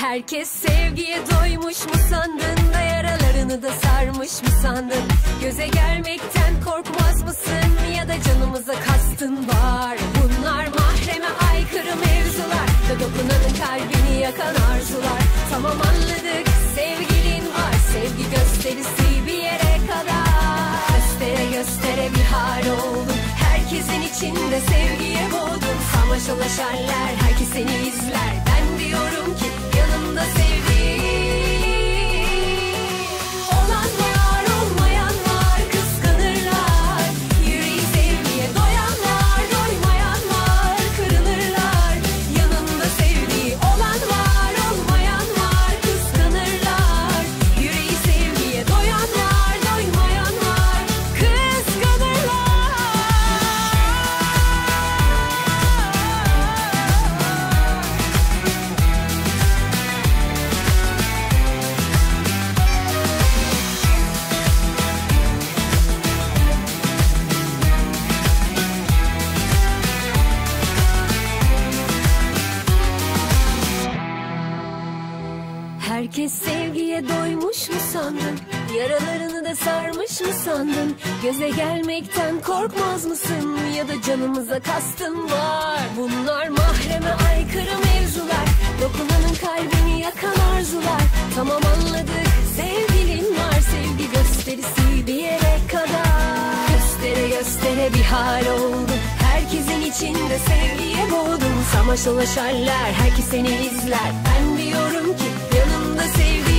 Herkes sevgiye doymuş mu sandın da yaralarını da sarmış mı sandın? Göze gelmekten korkmaz mısın ya da canımıza kastın var? Bunlar mahreme aykırı mevzular da dokunanın kalbini yakan arzular. Tamam anladık sevgilin var sevgi gösterisi bir yere kadar. Göstere göstere bir hal oldum Herkesin içinde sevgiye boğdum. Samaşalaşarlar herkes seni izler Herkes sevgiye doymuş mu sandın? Yaralarını da sarmış mı sandın? Göze gelmekten korkmaz mısın? Ya da canımıza kastın var? Bunlar mahreme aykırı mevzular. Dokunanın kalbini yakan arzular. Tamam anladık. Sevgilin var Sevgi gösterisi bir yere kadar. Göstere göstere bir hal oldu. Herkesin içinde sevgiye boğdum. Samaşalaşarlar herkes seni izler. Ben diyorum ki the same